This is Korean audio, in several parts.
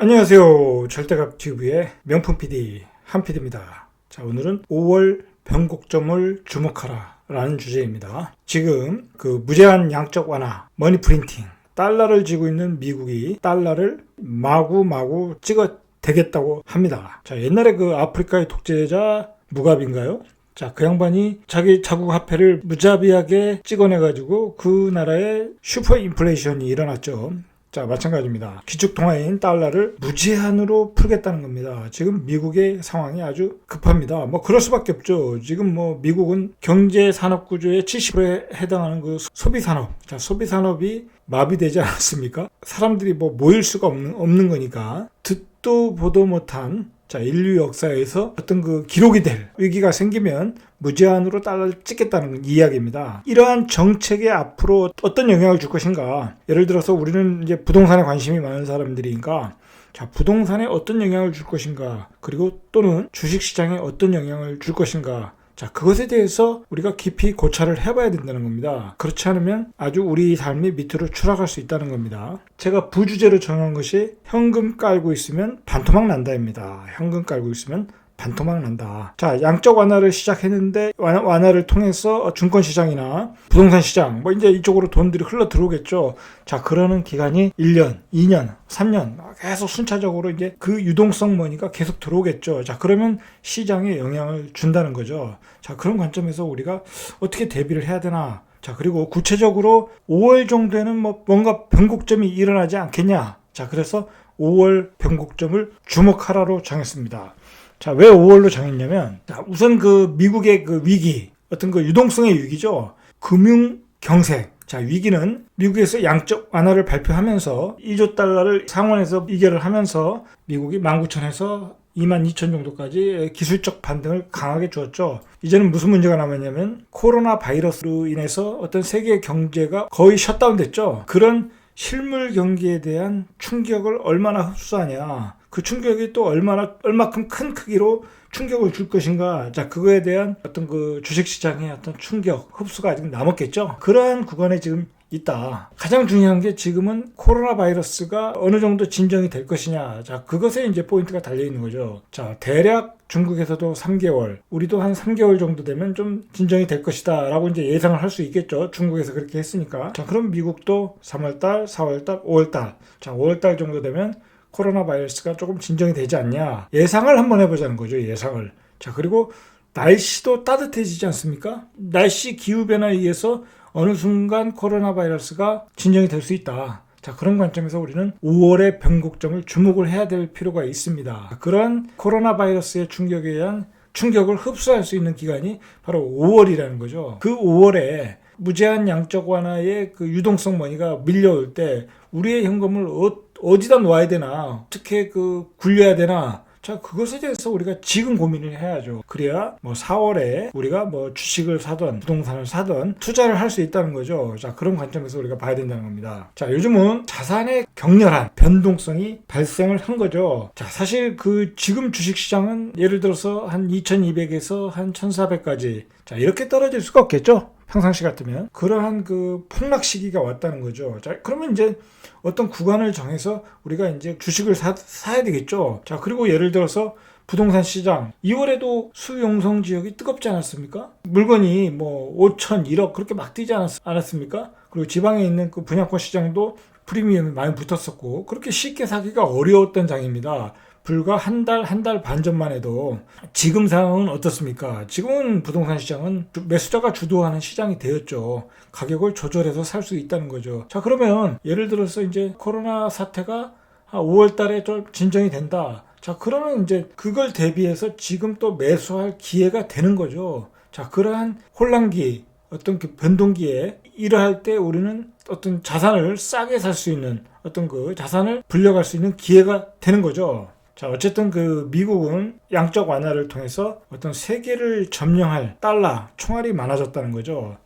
안녕하세요. 절대값 TV의 명품 PD 한 PD입니다. 자, 오늘은 5월 변곡점을 주목하라 라는 주제입니다. 지금 그 무제한 양적 완화, 머니 프린팅, 달러를 쥐고 있는 미국이 달러를 마구마구 찍어 대겠다고 합니다. 자, 옛날에 그 아프리카의 독재자 무갑인가요? 자, 그 양반이 자기 자국 화폐를 무자비하게 찍어내가지고 그 나라에 슈퍼 인플레이션이 일어났죠. 자, 마찬가지입니다. 기축통화인 달러를 무제한으로 풀겠다는 겁니다. 지금 미국의 상황이 아주 급합니다. 뭐, 그럴 수밖에 없죠. 지금 뭐, 미국은 경제 산업 구조의 70%에 해당하는 그 소비 산업. 자, 소비 산업이 마비되지 않았습니까? 사람들이 뭐 모일 수가 없는, 없는 거니까. 듣도 보도 못한 자, 인류 역사에서 어떤 그 기록이 될 위기가 생기면 무제한으로 달러를 찍겠다는 이야기입니다. 이러한 정책에 앞으로 어떤 영향을 줄 것인가? 예를 들어서 우리는 이제 부동산에 관심이 많은 사람들이니까 자, 부동산에 어떤 영향을 줄 것인가? 그리고 또는 주식 시장에 어떤 영향을 줄 것인가? 자, 그것에 대해서 우리가 깊이 고찰을 해봐야 된다는 겁니다. 그렇지 않으면 아주 우리 삶이 밑으로 추락할 수 있다는 겁니다. 제가 부주제로 정한 것이 현금 깔고 있으면 반토막 난다입니다. 현금 깔고 있으면 반토막 난다. 자, 양적 완화를 시작했는데 완화, 완화 를 통해서 증권 시장이나 부동산 시장 뭐 이제 이쪽으로 돈들이 흘러 들어오겠죠. 자, 그러는 기간이 1년, 2년, 3년 계속 순차적으로 이제 그 유동성 머니가 계속 들어오겠죠. 자, 그러면 시장에 영향을 준다는 거죠. 자, 그런 관점에서 우리가 어떻게 대비를 해야 되나? 자, 그리고 구체적으로 5월 정도에는 뭐 뭔가 변곡점이 일어나지 않겠냐? 자, 그래서 5월 변곡점을 주목하라로 정했습니다. 자, 왜 5월로 정했냐면, 자, 우선 그 미국의 그 위기, 어떤 그 유동성의 위기죠. 금융 경색. 자, 위기는 미국에서 양적 완화를 발표하면서 2조 달러를 상원에서 의결을 하면서 미국이 19,000에서 22,000 정도까지 기술적 반등을 강하게 주었죠. 이제는 무슨 문제가 남았냐면 코로나 바이러스로 인해서 어떤 세계 경제가 거의 셧다운 됐죠. 그런 실물 경기에 대한 충격을 얼마나 흡수하냐. 그 충격이 또 얼마나 얼마큼 큰 크기로 충격을 줄 것인가. 자, 그거에 대한 어떤 그 주식 시장의 어떤 충격, 흡수가 아직 남았겠죠. 그러한 구간에 지금 있다. 가장 중요한 게 지금은 코로나 바이러스가 어느 정도 진정이 될 것이냐. 자, 그것에 이제 포인트가 달려 있는 거죠. 자, 대략 중국에서도 3개월, 우리도 한 3개월 정도 되면 좀 진정이 될 것이다. 라고 이제 예상을 할 수 있겠죠. 중국에서 그렇게 했으니까. 자, 그럼 미국도 3월달, 4월달, 5월달. 자, 5월달 정도 되면 코로나 바이러스가 조금 진정이 되지 않냐. 예상을 한번 해보자는 거죠. 예상을. 자, 그리고 날씨도 따뜻해지지 않습니까? 날씨 기후 변화에 의해서 어느 순간 코로나 바이러스가 진정이 될 수 있다. 자, 그런 관점에서 우리는 5월의 변곡점을 주목을 해야 될 필요가 있습니다. 그런 코로나 바이러스의 충격에 의한 충격을 흡수할 수 있는 기간이 바로 5월이라는 거죠. 그 5월에 무제한 양적 완화의 그 유동성 머니가 밀려올 때 우리의 현금을 어, 디다 놓아야 되나, 어떻게 그 굴려야 되나, 자, 그것에 대해서 우리가 지금 고민을 해야죠. 그래야 뭐 4월에 우리가 뭐 주식을 사든 부동산을 사든 투자를 할 수 있다는 거죠. 자, 그런 관점에서 우리가 봐야 된다는 겁니다. 자, 요즘은 자산의 격렬한 변동성이 발생을 한 거죠. 자, 사실 그 지금 주식 시장은 예를 들어서 한 2200에서 한 1400까지 자, 이렇게 떨어질 수가 없겠죠. 평상시 같으면 그러한 그 폭락 시기가 왔다는 거죠. 자, 그러면 이제 어떤 구간을 정해서 우리가 이제 주식을 사, 사야 되겠죠. 자, 그리고 예를 들어서 부동산 시장 2월에도 수용성 지역이 뜨겁지 않았습니까? 물건이 뭐 5천, 1억 그렇게 막 뛰지 않았, 않았습니까? 그리고 지방에 있는 그 분양권 시장도 프리미엄이 많이 붙었었고 그렇게 쉽게 사기가 어려웠던 장입니다. 불과 한 달, 한 달 반 전만 해도 지금 상황은 어떻습니까? 지금은 부동산 시장은 매수자가 주도하는 시장이 되었죠. 가격을 조절해서 살 수 있다는 거죠. 자, 그러면 예를 들어서 이제 코로나 사태가 5월 달에 좀 진정이 된다. 자, 그러면 이제 그걸 대비해서 지금 또 매수할 기회가 되는 거죠. 자, 그러한 혼란기, 어떤 그 변동기에 이러할 때 우리는 어떤 자산을 싸게 살 수 있는 어떤 그 자산을 불려갈 수 있는 기회가 되는 거죠. 자, 어쨌든 그 미국은 양적 완화를 통해서 어떤 세계를 점령할 달러, 총알이 많아졌다는 거죠.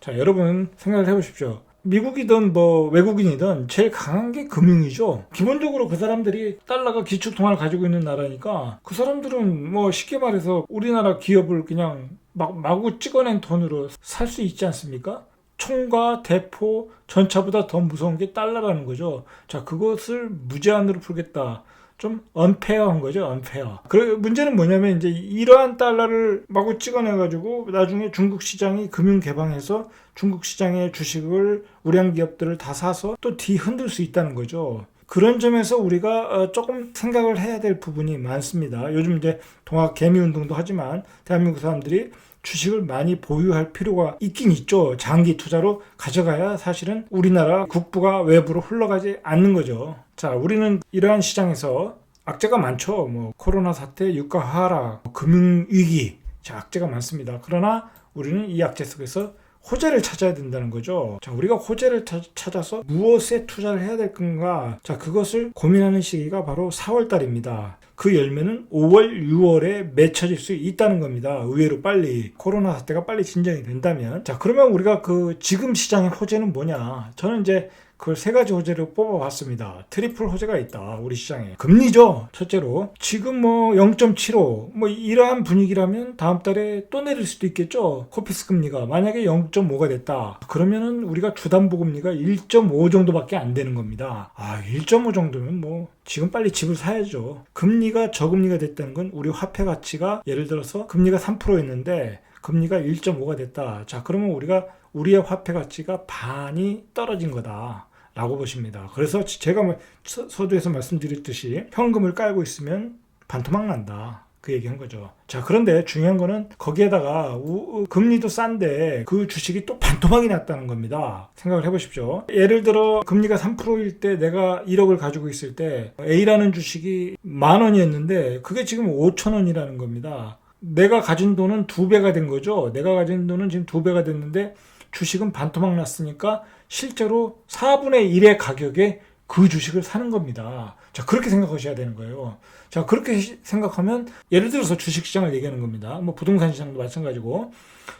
자, 여러분 생각을 해보십시오. 미국이든 뭐 외국인이든 제일 강한 게 금융이죠. 기본적으로 그 사람들이 달러가 기축통화를 가지고 있는 나라니까 그 사람들은 뭐 쉽게 말해서 우리나라 기업을 그냥 막 마구 찍어낸 돈으로 살 수 있지 않습니까? 총과 대포 전차보다 더 무서운 게 달러라는 거죠. 자, 그것을 무제한으로 풀겠다. 좀 언페어한 거죠, 언페어. 그 문제는 뭐냐면 이제 이러한 달러를 마구 찍어내가지고 나중에 중국 시장이 금융 개방해서 중국 시장의 주식을 우량 기업들을 다 사서 또 뒤흔들 수 있다는 거죠. 그런 점에서 우리가 어, 조금 생각을 해야 될 부분이 많습니다. 요즘 이제 동학 개미 운동도 하지만 대한민국 사람들이 주식을 많이 보유할 필요가 있긴 있죠. 장기 투자로 가져가야 사실은 우리나라 국부가 외부로 흘러가지 않는 거죠. 자, 우리는 이러한 시장에서 악재가 많죠. 뭐 코로나 사태, 유가 하락, 금융 위기, 자, 악재가 많습니다. 그러나 우리는 이 악재 속에서 호재를 찾아야 된다는 거죠. 자, 우리가 호재를 타- 찾아서 무엇에 투자를 해야 될 건가? 자, 그것을 고민하는 시기가 바로 4월 달입니다. 그 열매는 5월, 6월에 맺혀질 수 있다는 겁니다. 의외로 빨리. 코로나 사태가 빨리 진정이 된다면. 자, 그러면 우리가 그 지금 시장의 호재는 뭐냐? 저는 이제 그걸 세 가지 호재를 뽑아봤습니다. 트리플 호재가 있다. 우리 시장에. 금리죠. 첫째로. 지금 뭐 0.75. 뭐 이러한 분위기라면 다음 달에 또 내릴 수도 있겠죠. 코피스 금리가. 만약에 0.5가 됐다. 그러면은 우리가 주담보 금리가 1.5 정도밖에 안 되는 겁니다. 아, 1.5 정도면 뭐 지금 빨리 집을 사야죠. 금리가 저금리가 됐다는 건 우리 화폐 가치가 예를 들어서 금리가 3%였는데 금리가 1.5가 됐다. 자, 그러면 우리가 우리의 화폐 가치가 반이 떨어진 거다. 라고 보십니다. 그래서 제가 뭐 서- 서두에서 말씀드렸듯이 현금을 깔고 있으면 반토막 난다. 그 얘기 한 거죠. 자, 그런데 중요한 거는 거기에다가 우- 금리도 싼데 그 주식이 또 반토막이 났다는 겁니다. 생각을 해보십시오. 예를 들어 금리가 3%일 때 내가 1억을 가지고 있을 때 A라는 주식이 만 원이었는데 그게 지금 5천 원이라는 겁니다. 내가 가진 돈은 두 배가 된 거죠. 내가 가진 돈은 지금 두 배가 됐는데 주식은 반토막 났으니까 실제로 4분의 1의 가격에 그 주식을 사는 겁니다. 자, 그렇게 생각하셔야 되는 거예요. 자, 그렇게 시- 생각하면 예를 들어서 주식 시장을 얘기하는 겁니다. 뭐 부동산 시장도 마찬가지고.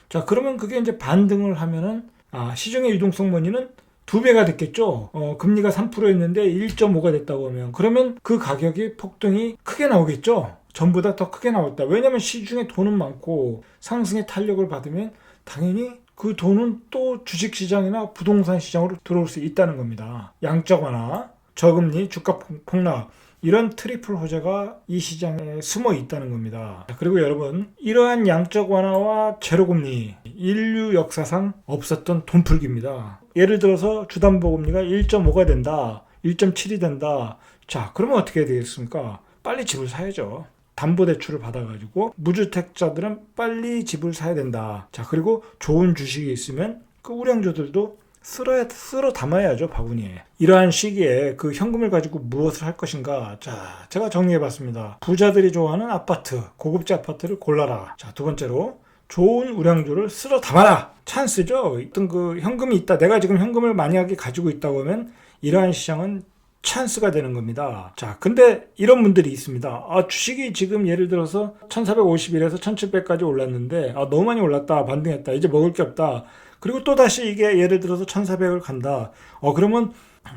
자, 그러면 그게 이제 반등을 하면은 아, 시중의 유동성 원리는 두 배가 됐겠죠. 어, 금리가 3%였는데 1.5가 됐다고 하면 그러면 그 가격이 폭등이 크게 나오겠죠. 전보다 더 크게 나왔다. 왜냐하면 시중에 돈은 많고 상승의 탄력을 받으면 당연히 그 돈은 또 주식 시장이나 부동산 시장으로 들어올 수 있다는 겁니다. 양적 완화, 저금리, 주가 폭- 폭락 이런 트리플 호재가 이 시장에 숨어 있다는 겁니다. 자, 그리고 여러분 이러한 양적 완화와 제로금리 인류 역사상 없었던 돈풀기입니다. 예를 들어서 주담보금리가 1.5가 된다, 1.7이 된다. 자, 그러면 어떻게 해야 되겠습니까? 빨리 집을 사야죠. 담보대출을 받아가지고 무주택자들은 빨리 집을 사야 된다. 자 그리고 좋은 주식이 있으면 그 우량주들도 쓸어 쓸어 담아야죠 바구니에. 이러한 시기에 그 현금을 가지고 무엇을 할 것인가? 자 제가 정리해 봤습니다. 부자들이 좋아하는 아파트, 고급지 아파트를 골라라. 자 두 번째로 좋은 우량주를 쓸어 담아라. 찬스죠. 어떤 그 현금이 있다. 내가 지금 현금을 만약에 가지고 있다고 하면 이러한 시장은 찬스가 되는 겁니다. 자, 근데 이런 분들이 있습니다. 아, 주식이 지금 예를 들어서 1451에서 1700까지 올랐는데, 아, 너무 많이 올랐다. 반등했다. 이제 먹을 게 없다. 그리고 또 다시 이게 예를 들어서 1400을 간다. 어, 그러면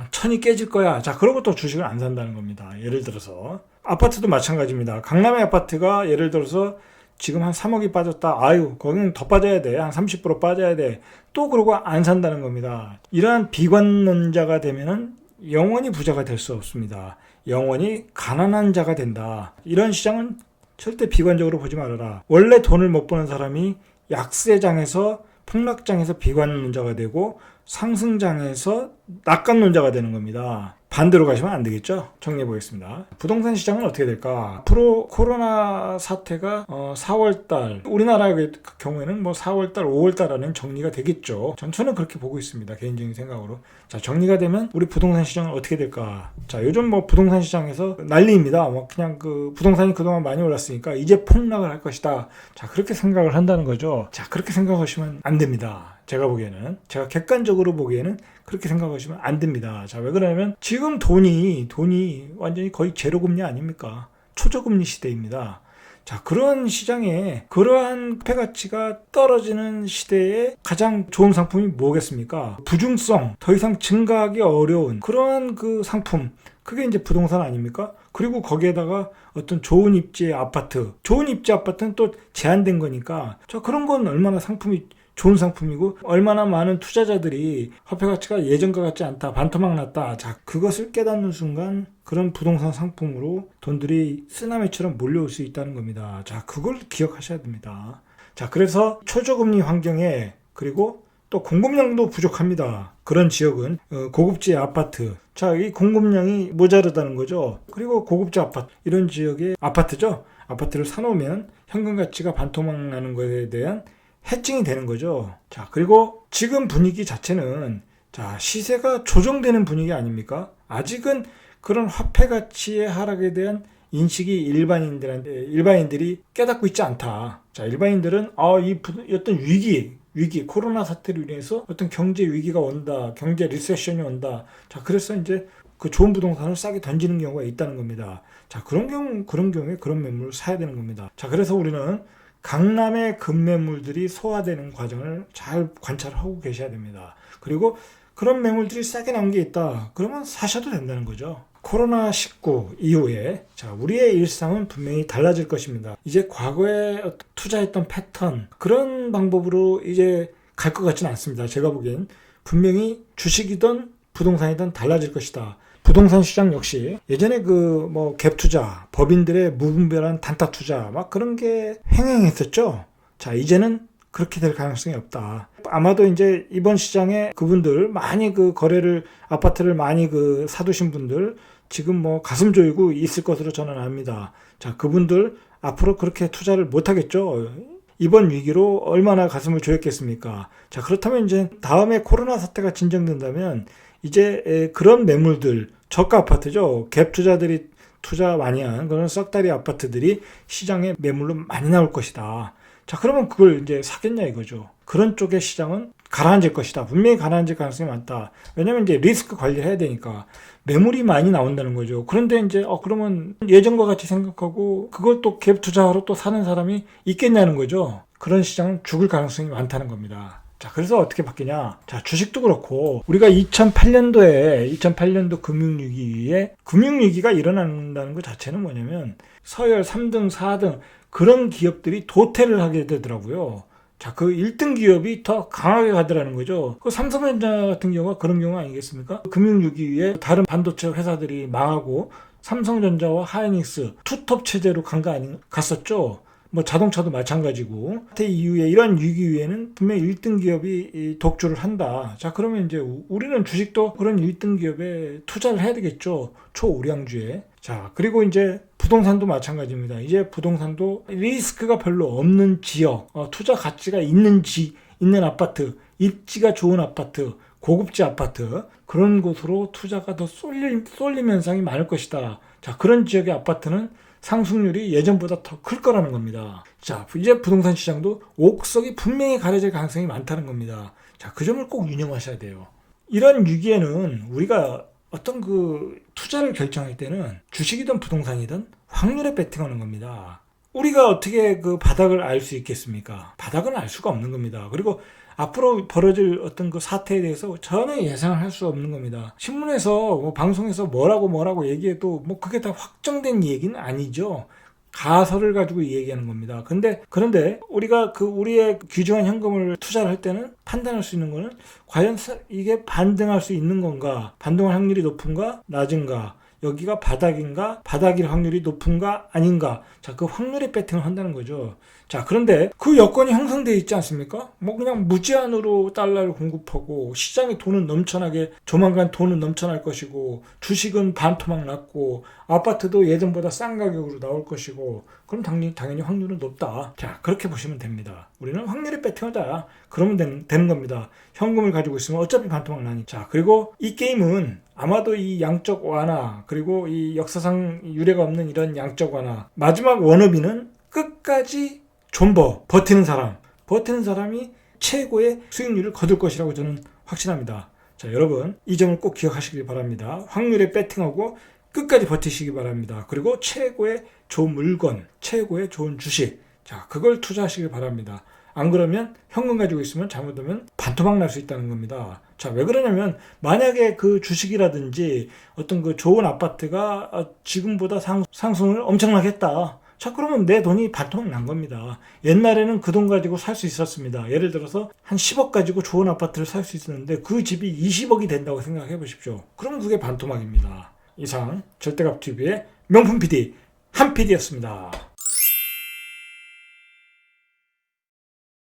천이 깨질 거야. 자, 그러고 또 주식을 안 산다는 겁니다. 예를 들어서. 아파트도 마찬가지입니다. 강남의 아파트가 예를 들어서 지금 한 3억이 빠졌다. 아유, 거기는 더 빠져야 돼. 한 30% 빠져야 돼. 또 그러고 안 산다는 겁니다. 이러한 비관론자가 되면은 영원히 부자가 될 수 없습니다. 영원히 가난한 자가 된다. 이런 시장은 절대 비관적으로 보지 말아라. 원래 돈을 못 버는 사람이 약세장에서 폭락장에서 비관론자가 되고 상승장에서 낙관론자가 되는 겁니다. 반대로 가시면 안 되겠죠? 정리해 보겠습니다. 부동산 시장은 어떻게 될까? 앞으로 코로나 사태가 어, 4월달 우리나라의 경우에는 뭐 4월달, 5월달 안에 정리가 되겠죠. 전 저는 그렇게 보고 있습니다. 개인적인 생각으로. 자 정리가 되면 우리 부동산 시장은 어떻게 될까? 자 요즘 뭐 부동산 시장에서 난리입니다. 뭐 그냥 그 부동산이 그동안 많이 올랐으니까 이제 폭락을 할 것이다. 자 그렇게 생각을 한다는 거죠. 자 그렇게 생각하시면 안 됩니다. 제가 보기에는 제가 객관적으로 보기에는 그렇게 생각하시면 안 됩니다. 자, 왜 그러냐면 지금 돈이 돈이 완전히 거의 제로 금리 아닙니까? 초저금리 시대입니다. 자, 그런 시장에 그러한 폐 가치가 떨어지는 시대에 가장 좋은 상품이 뭐겠습니까? 부중성, 더 이상 증가하기 어려운 그러한 그 상품. 그게 이제 부동산 아닙니까? 그리고 거기에다가 어떤 좋은 입지의 아파트. 좋은 입지 아파트는 또 제한된 거니까. 자, 그런 건 얼마나 상품이 좋은 상품이고 얼마나 많은 투자자들이 화폐 가치가 예전과 같지 않다 반토막 났다 자 그것을 깨닫는 순간 그런 부동산 상품으로 돈들이 쓰나미처럼 몰려올 수 있다는 겁니다. 자, 그걸 기억하셔야 됩니다. 자, 그래서 초저금리 환경에 그리고 또 공급량도 부족합니다. 그런 지역은 어, 고급지 아파트. 자, 이 공급량이 모자르다는 거죠. 그리고 고급지 아파트 이런 지역의 아파트죠. 아파트를 사놓으면 현금 가치가 반토막 나는 것에 대한 해칭이 되는 거죠. 자, 그리고 지금 분위기 자체는 자, 시세가 조정되는 분위기 아닙니까? 아직은 그런 화폐 가치의 하락에 대한 인식이 일반인들한테 일반인들이 깨닫고 있지 않다. 자, 일반인들은 아, 이 부- 어떤 위기 위기 코로나 사태로 인해서 어떤 경제 위기가 온다. 경제 리세션이 온다. 자, 그래서 이제 그 좋은 부동산을 싸게 던지는 경우가 있다는 겁니다. 자, 그런 경우 그런 경우에 그런 매물을 사야 되는 겁니다. 자, 그래서 우리는 강남의 급매물들이 소화되는 과정을 잘 관찰하고 계셔야 됩니다. 그리고 그런 매물들이 싸게 나온 게 있다. 그러면 사셔도 된다는 거죠. 코로나19 이후에 자, 우리의 일상은 분명히 달라질 것입니다. 이제 과거에 투자했던 패턴 그런 방법으로 이제 갈 것 같지는 않습니다. 제가 보기엔 분명히 주식이든 부동산이든 달라질 것이다. 부동산 시장 역시 예전에 그 뭐 갭 투자, 법인들의 무분별한 단타 투자 막 그런 게 횡행했었죠. 자, 이제는 그렇게 될 가능성이 없다. 아마도 이제 이번 시장에 그분들 많이 그 거래를 아파트를 많이 그 사두신 분들 지금 뭐 가슴 조이고 있을 것으로 저는 압니다. 자, 그분들 앞으로 그렇게 투자를 못 하겠죠. 이번 위기로 얼마나 가슴을 조였겠습니까? 자, 그렇다면 이제 다음에 코로나 사태가 진정된다면 이제 에, 그런 매물들 저가 아파트죠. 갭 투자들이 투자 많이 한 그런 썩다리 아파트들이 시장에 매물로 많이 나올 것이다. 자, 그러면 그걸 이제 사겠냐 이거죠. 그런 쪽의 시장은 가라앉을 것이다. 분명히 가라앉을 가능성이 많다. 왜냐면 이제 리스크 관리를 해야 되니까 매물이 많이 나온다는 거죠. 그런데 이제 어 그러면 예전과 같이 생각하고 그걸 또 갭 투자하러 또 사는 사람이 있겠냐는 거죠. 그런 시장은 죽을 가능성이 많다는 겁니다. 자, 그래서 어떻게 바뀌냐? 자, 주식도 그렇고 우리가 2008년도에 2008년도 금융위기에 금융위기가 일어난다는 것 자체는 뭐냐면 서열 3등, 4등 그런 기업들이 도태를 하게 되더라고요. 자, 그 1등 기업이 더 강하게 가더라는 거죠. 그 삼성전자 같은 경우가 그런 경우 아니겠습니까? 금융위기에 다른 반도체 회사들이 망하고 삼성전자와 하이닉스 투톱 체제로 간 거 아니 갔었죠. 뭐 자동차도 마찬가지고 사태 이후에 이런 위기 위에는 분명히 1등 기업이 이 독주를 한다. 자 그러면 이제 우- 우리는 주식도 그런 1등 기업에 투자를 해야 되겠죠. 초우량주에. 자 그리고 이제 부동산도 마찬가지입니다. 이제 부동산도 리스크가 별로 없는 지역, 어, 투자 가치가 있는 지 있는 아파트, 입지가 좋은 아파트, 고급지 아파트 그런 곳으로 투자가 더 쏠림, 쏠림 현상이 많을 것이다. 자 그런 지역의 아파트는 상승률이 예전보다 더 클 거라는 겁니다. 자, 이제 부동산 시장도 옥석이 분명히 가려질 가능성이 많다는 겁니다. 자, 그 점을 꼭 유념하셔야 돼요. 이런 위기에는 우리가 어떤 그 투자를 결정할 때는 주식이든 부동산이든 확률에 베팅하는 겁니다. 우리가 어떻게 그 바닥을 알 수 있겠습니까? 바닥은 알 수가 없는 겁니다. 그리고 앞으로 벌어질 어떤 그 사태에 대해서 전혀 예상을 할 수 없는 겁니다. 신문에서 뭐 방송에서 뭐라고 뭐라고 얘기해도 뭐 그게 다 확정된 얘기는 아니죠. 가설을 가지고 얘기하는 겁니다. 근데 그런데 우리가 그 우리의 귀중한 현금을 투자를 할 때는 판단할 수 있는 거는 과연 사- 이게 반등할 수 있는 건가? 반등할 확률이 높은가? 낮은가? 여기가 바닥인가? 바닥일 확률이 높은가? 아닌가? 자, 그 확률에 배팅을 한다는 거죠. 자, 그런데 그 여건이 형성되어 있지 않습니까? 뭐 그냥 무제한으로 달러를 공급하고 시장에 돈은 넘쳐나게 조만간 돈은 넘쳐날 것이고 주식은 반토막 났고 아파트도 예전보다 싼 가격으로 나올 것이고 그럼 당연히, 당연히 확률은 높다. 자, 그렇게 보시면 됩니다. 우리는 확률에 배팅하자. 그러면 되는, 되는 겁니다. 현금을 가지고 있으면 어차피 반토막 나니. 자, 그리고 이 게임은 아마도 이 양적 완화 그리고 이 역사상 유례가 없는 이런 양적 완화 마지막 원업이는 끝까지 존버 버티는 사람 버티는 사람이 최고의 수익률을 거둘 것이라고 저는 확신합니다. 자 여러분 이 점을 꼭 기억하시길 바랍니다. 확률에 배팅하고 끝까지 버티시기 바랍니다. 그리고 최고의 좋은 물건, 최고의 좋은 주식 자 그걸 투자하시길 바랍니다. 안 그러면 현금 가지고 있으면 잘못하면 반토막 날 수 있다는 겁니다. 자, 왜 그러냐면 만약에 그 주식이라든지 어떤 그 좋은 아파트가 어, 지금보다 상, 상승을 엄청나게 했다. 자, 그러면 내 돈이 반토막 난 겁니다. 옛날에는 그 돈 가지고 살 수 있었습니다. 예를 들어서 한 10억 가지고 좋은 아파트를 살 수 있었는데 그 집이 20억이 된다고 생각해 보십시오. 그럼 그게 반토막입니다. 이상 절대값 TV의 명품 PD 한 PD였습니다.